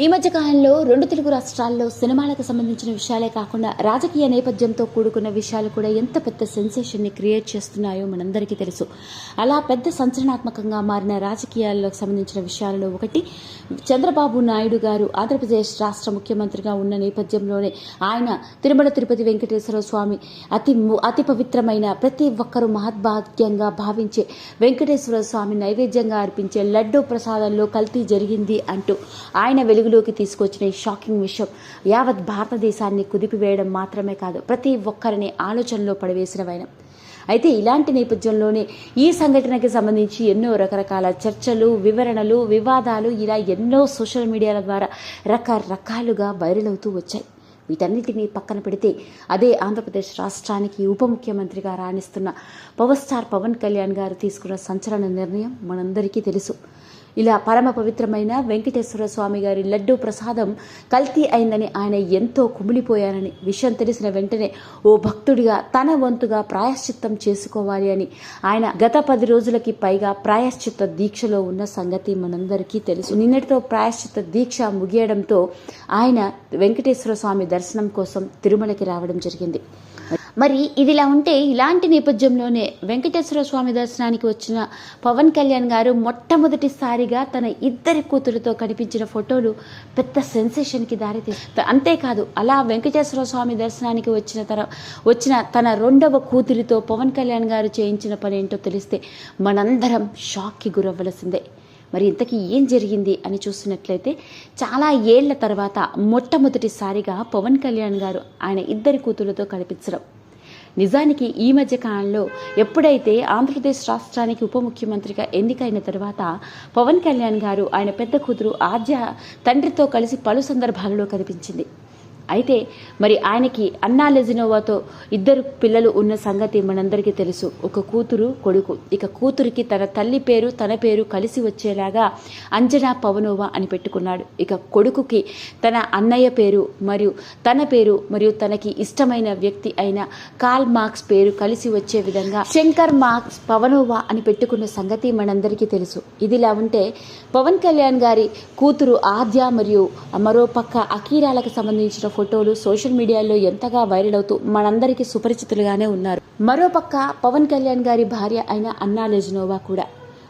ఈ మధ్య కాలంలో రెండు తెలుగు రాష్ట్రాల్లో సినిమాలకు సంబంధించిన విషయాలే కాకుండా రాజకీయ నేపథ్యంతో కూడుకున్న విషయాలు కూడా ఎంత పెద్ద సెన్సేషన్ని క్రియేట్ చేస్తున్నాయో మనందరికీ తెలుసు. అలా పెద్ద సంచలనాత్మకంగా మారిన రాజకీయాలకు సంబంధించిన విషయాలలో ఒకటి చంద్రబాబు నాయుడు గారు ఆంధ్రప్రదేశ్ రాష్ట్ర ముఖ్యమంత్రిగా ఉన్న నేపథ్యంలోనే ఆయన తిరుమల తిరుపతి వెంకటేశ్వర స్వామి అతి అతి పవిత్రమైన ప్రతి ఒక్కరూ మహద్భాగ్యంగా భావించే వెంకటేశ్వర స్వామి నైవేద్యంగా అర్పించే లడ్డూ ప్రసాదంలో కల్తీ జరిగింది అంటూ ఆయన వెలుగు వెలుగులోకి తీసుకొచ్చిన ఈ షాకింగ్ విషయం యావత్ భారతదేశాన్ని కుదిపివేయడం మాత్రమే కాదు ప్రతి ఒక్కరిని ఆలోచనలో పడవేసిన వైనం. అయితే ఇలాంటి నేపథ్యంలోనే ఈ సంఘటనకి సంబంధించి ఎన్నో రకరకాల చర్చలు వివరణలు వివాదాలు ఇలా ఎన్నో సోషల్ మీడియాల ద్వారా రకరకాలుగా వైరల్ అవుతూ వచ్చాయి. వీటన్నిటినీ పక్కన పెడితే అదే ఆంధ్రప్రదేశ్ రాష్ట్రానికి ఉప ముఖ్యమంత్రిగా రాణిస్తున్న పవర్ స్టార్ పవన్ కళ్యాణ్ గారు తీసుకున్న సంచలన నిర్ణయం మనందరికీ తెలుసు. ఇలా పరమ పవిత్రమైన వెంకటేశ్వర స్వామి గారి లడ్డూ ప్రసాదం కల్తీ అయిందని ఆయన ఎంతో కుమిలిపోయారని విషయం తెలిసిన వెంటనే ఓ భక్తుడిగా తన వంతుగా ప్రాయశ్చిత్తం చేసుకోవాలి అని ఆయన గత పది రోజులకి పైగా ప్రాయశ్చిత్త దీక్షలో ఉన్న సంగతి మనందరికీ తెలుసు. నిన్నటితో ప్రాయశ్చిత్త దీక్ష ముగియడంతో ఆయన వెంకటేశ్వర స్వామి దర్శనం కోసం తిరుమలకి రావడం జరిగింది. మరి ఇదిలా ఉంటే ఇలాంటి నేపథ్యంలోనే వెంకటేశ్వర స్వామి దర్శనానికి వచ్చిన పవన్ కళ్యాణ్ గారు మొట్టమొదటిసారిగా తన ఇద్దరి కూతురుతో కనిపించిన ఫోటోలు పెద్ద సెన్సేషన్కి దారితీస్తాయి అంతేకాదు అలా వెంకటేశ్వర స్వామి దర్శనానికి వచ్చిన తన వచ్చిన తన రెండవ కూతురితో పవన్ కళ్యాణ్ గారు చేయించిన పని ఏంటో తెలిస్తే మనందరం షాక్కి గురవ్వలసిందే. మరి ఇంతకీ ఏం జరిగింది అని చూసినట్లయితే చాలా ఏళ్ళ తర్వాత మొట్టమొదటిసారిగా పవన్ కళ్యాణ్ గారు ఆయన ఇద్దరి కూతురుతో కనిపించడం. నిజానికి ఈ మధ్య కాలంలో ఎప్పుడైతే ఆంధ్రప్రదేశ్ రాష్ట్రానికి ఉప ముఖ్యమంత్రిగా ఎన్నికైన తర్వాత పవన్ కళ్యాణ్ గారు ఆయన పెద్ద కూతురు ఆద్య తండ్రితో కలిసి పలు సందర్భాలలో కనిపించింది. అయితే మరి ఆయనకి అన్నా లెజినోవాతో ఇద్దరు పిల్లలు ఉన్న సంగతి మనందరికీ తెలుసు. ఒక కూతురు కొడుకు. ఇక కూతురికి తన తల్లి పేరు తన పేరు కలిసి వచ్చేలాగా అంజనా పవనోవా అని పెట్టుకున్నాడు. ఇక కొడుకుకి తన అన్నయ్య పేరు మరియు తన పేరు మరియు తనకి ఇష్టమైన వ్యక్తి అయిన కాల్ మార్క్స్ పేరు కలిసి వచ్చే విధంగా శంకర్ మార్క్స్ పవనోవా అని పెట్టుకున్న సంగతి మనందరికీ తెలుసు. ఇదిలా ఉంటే పవన్ కళ్యాణ్ గారి కూతురు ఆద్య మరియు మరో పక్క అకీరాలకు సంబంధించిన ఫోటోలు సోషల్ మీడియాలో ఎంతగా వైరల్ అవుతూ మనందరికీ సుపరిచితులుగానే ఉన్నారు. మరోపక్క పవన్ కళ్యాణ్ గారి భార్య అయిన అన్నా లెజినోవా కూడా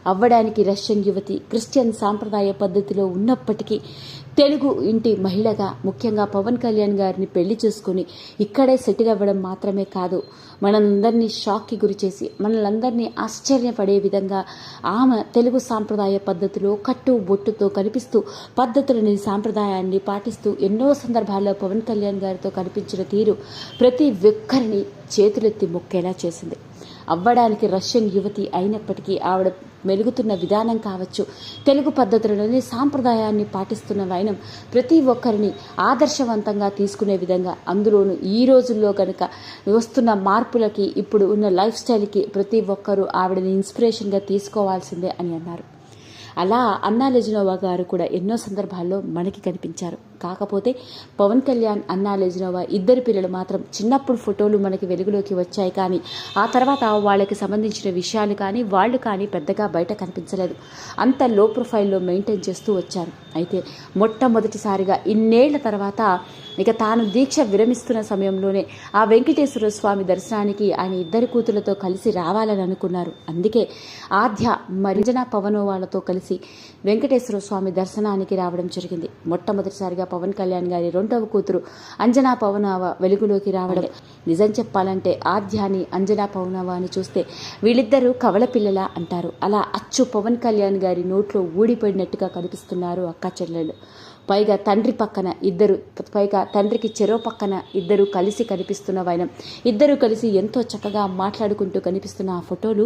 అవ్వడానికి రష్యన్ యువతి క్రిస్టియన్ సాంప్రదాయ పద్ధతిలో ఉన్నప్పటికీ తెలుగు ఇంటి మహిళగా ముఖ్యంగా పవన్ కళ్యాణ్ గారిని పెళ్ళి చేసుకుని ఇక్కడే సెటిల్ అవ్వడం మాత్రమే కాదు మనందరినీ షాక్కి గురిచేసి మనలందరినీ ఆశ్చర్యపడే విధంగా ఆమె తెలుగు సాంప్రదాయ పద్ధతిలో కట్టు బొట్టుతో కనిపిస్తూ పద్ధతులని సాంప్రదాయాన్ని పాటిస్తూ ఎన్నో సందర్భాల్లో పవన్ కళ్యాణ్ గారితో కనిపించిన తీరు ప్రతి ఒక్కరిని చేతులెత్తి మొక్కేలా చేసింది. అవ్వడానికి రష్యన్ యువతి అయినప్పటికీ ఆవిడ మెలుగుతున్న విధానం కావచ్చు తెలుగు పద్ధతులలోని సాంప్రదాయాన్ని పాటిస్తున్న వైనం ప్రతి ఒక్కరిని ఆదర్శవంతంగా తీసుకునే విధంగా అందులోనూ ఈ రోజుల్లో కనుక వస్తున్న మార్పులకి ఇప్పుడు ఉన్న లైఫ్ స్టైల్కి ప్రతి ఒక్కరూ ఆవిడని ఇన్స్పిరేషన్గా తీసుకోవాల్సిందే అని అన్నారు. అలా అన్నా లెజినోవా గారు కూడా ఎన్నో సందర్భాల్లో మనకి కనిపించారు. కాకపోతే పవన్ కళ్యాణ్ అన్నా లెజినోవా ఇద్దరు పిల్లలు మాత్రం చిన్నప్పుడు ఫోటోలు మనకి వెలుగులోకి వచ్చాయి కానీ ఆ తర్వాత వాళ్ళకి సంబంధించిన విషయాలు కానీ వాళ్ళు కానీ పెద్దగా బయట కనిపించలేదు. అంత లో ప్రొఫైల్లో మెయింటైన్ చేస్తూ వచ్చారు. అయితే మొట్టమొదటిసారిగా ఇన్నేళ్ళ తర్వాత ఇక తాను దీక్ష విరమిస్తున్న సమయంలోనే ఆ వెంకటేశ్వర స్వామి దర్శనానికి ఆయన ఇద్దరి కూతులతో కలిసి రావాలని అనుకున్నారు. అందుకే ఆద్య మరింజన పవనోవాలతో కలిసి వెంకటేశ్వర స్వామి దర్శనానికి రావడం జరిగింది. మొట్టమొదటిసారిగా పవన్ కళ్యాణ్ గారి రెండవ కూతురు అంజనా పవనవ వెలుగులోకి రావడం. నిజం చెప్పాలంటే ఆద్యాని అంజనా పవనవ అని చూస్తే వీళ్ళిద్దరూ కవల పిల్లల అంటారు. అలా అచ్చు పవన్ కళ్యాణ్ గారి నోట్లో ఊడిపడినట్టుగా కనిపిస్తున్నారు అక్క చెల్లెలు. పైగా తండ్రి పక్కన ఇద్దరు పైగా తండ్రికి చెరో పక్కన ఇద్దరు కలిసి కనిపిస్తున్న వైనం. ఇద్దరు కలిసి ఎంతో చక్కగా మాట్లాడుకుంటూ కనిపిస్తున్న ఆ ఫోటోలు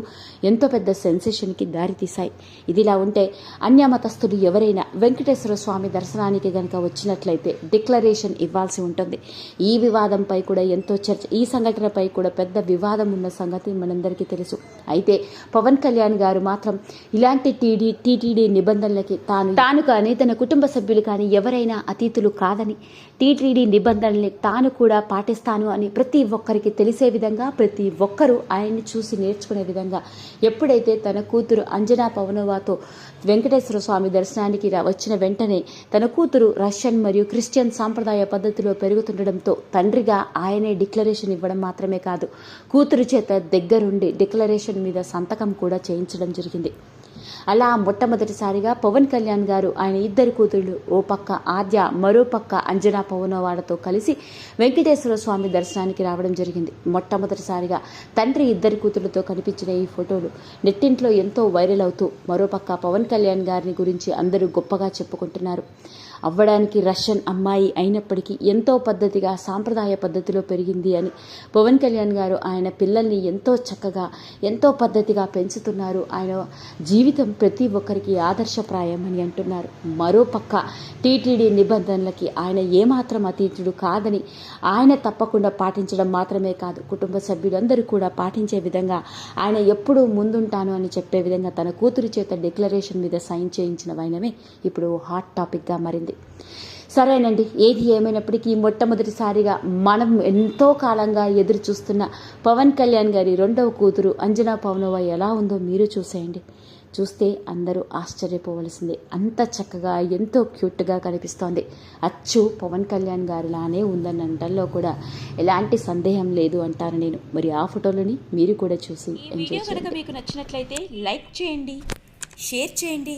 ఎంతో పెద్ద సెన్సేషన్కి దారితీశాయి ఇదిలా ఉంటే అన్యమతస్థులు ఎవరైనా వెంకటేశ్వర స్వామి దర్శనానికి గనక వచ్చినట్లయితే డిక్లరేషన్ ఇవ్వాల్సి ఉంటుంది. ఈ వివాదంపై కూడా ఎంతో చర్చ ఈ సంఘటనపై కూడా పెద్ద వివాదం ఉన్న సంగతి మనందరికీ తెలుసు. అయితే పవన్ కళ్యాణ్ గారు మాత్రం ఇలాంటి టీడీ టీటీడీ నిబంధనలకి తాను తాను కానీ తన కుటుంబ సభ్యులు కానీ ఎవరైనా అతీతులు కాదని టీటీడీ నిబంధనల్ని తాను కూడా పాటిస్తాను అని ప్రతి ఒక్కరికి తెలిసే విధంగా ప్రతి ఒక్కరూ ఆయన్ని చూసి నేర్చుకునే విధంగా ఎప్పుడైతే తన కూతురు అంజనా పవనోవాతో వెంకటేశ్వర స్వామి దర్శనానికి వచ్చిన వెంటనే తన కూతురు రష్యన్ మరియు క్రిస్టియన్ సాంప్రదాయ పద్ధతిలో పెరుగుతుండడంతో తండ్రిగా ఆయనే డిక్లరేషన్ ఇవ్వడం మాత్రమే కాదు కూతురు చేత దగ్గరుండి డిక్లరేషన్ మీద సంతకం కూడా చేయించడం జరిగింది. అలా మొట్టమొదటిసారిగా పవన్ కళ్యాణ్ గారు ఆయన ఇద్దరు కూతుళ్ళు ఓ పక్క ఆద్య మరో పక్క అంజనా పవనవాడతో కలిసి వెంకటేశ్వర స్వామి దర్శనానికి రావడం జరిగింది. మొట్టమొదటిసారిగా తండ్రి ఇద్దరు కూతుళ్ళతో కనిపించిన ఈ ఫోటోలు నెట్టింట్లో ఎంతో వైరల్ అవుతూ మరోపక్క పవన్ కళ్యాణ్ గారిని గురించి అందరూ గొప్పగా చెప్పుకుంటున్నారు. అవ్వడానికి రష్యన్ అమ్మాయి అయినప్పటికీ ఎంతో పద్ధతిగా సాంప్రదాయ పద్ధతిలో పెరిగింది అని పవన్ కళ్యాణ్ గారు ఆయన పిల్లల్ని ఎంతో చక్కగా ఎంతో పద్ధతిగా పెంచుతున్నారు. ఆయన జీవితం ప్రతి ఒక్కరికి ఆదర్శప్రాయం అని అంటున్నారు. మరోపక్క టీటీడీ నిబంధనలకి ఆయన ఏమాత్రం అతీతుడు కాదని ఆయన తప్పకుండా పాటించడం మాత్రమే కాదు కుటుంబ సభ్యులందరూ కూడా పాటించే విధంగా ఆయన ఎప్పుడూ ముందుంటాను అని చెప్పే విధంగా తన కూతురి చేత డిక్లరేషన్ మీద సైన్ చేయించిన వైనమే ఇప్పుడు హాట్ టాపిక్గా మారింది. సరేనండి ఏది ఏమైనప్పటికీ మొట్టమొదటిసారిగా మనం ఎంతో కాలంగా ఎదురు చూస్తున్న పవన్ కళ్యాణ్ గారి రెండవ కూతురు అంజనా పవనోవా ఎలా ఉందో మీరు చూసేయండి. చూస్తే అందరూ ఆశ్చర్యపోవలసిందే. అంత చక్కగా ఎంతో క్యూట్గా కనిపిస్తోంది. అచ్చు పవన్ కళ్యాణ్ గారిలానే ఉందని అంటల్లో కూడా ఎలాంటి సందేహం లేదు అంటాను నేను. మరి ఆ ఫోటోలని మీరు కూడా చూసి మీకు నచ్చినట్లయితే లైక్ చేయండి షేర్ చేయండి.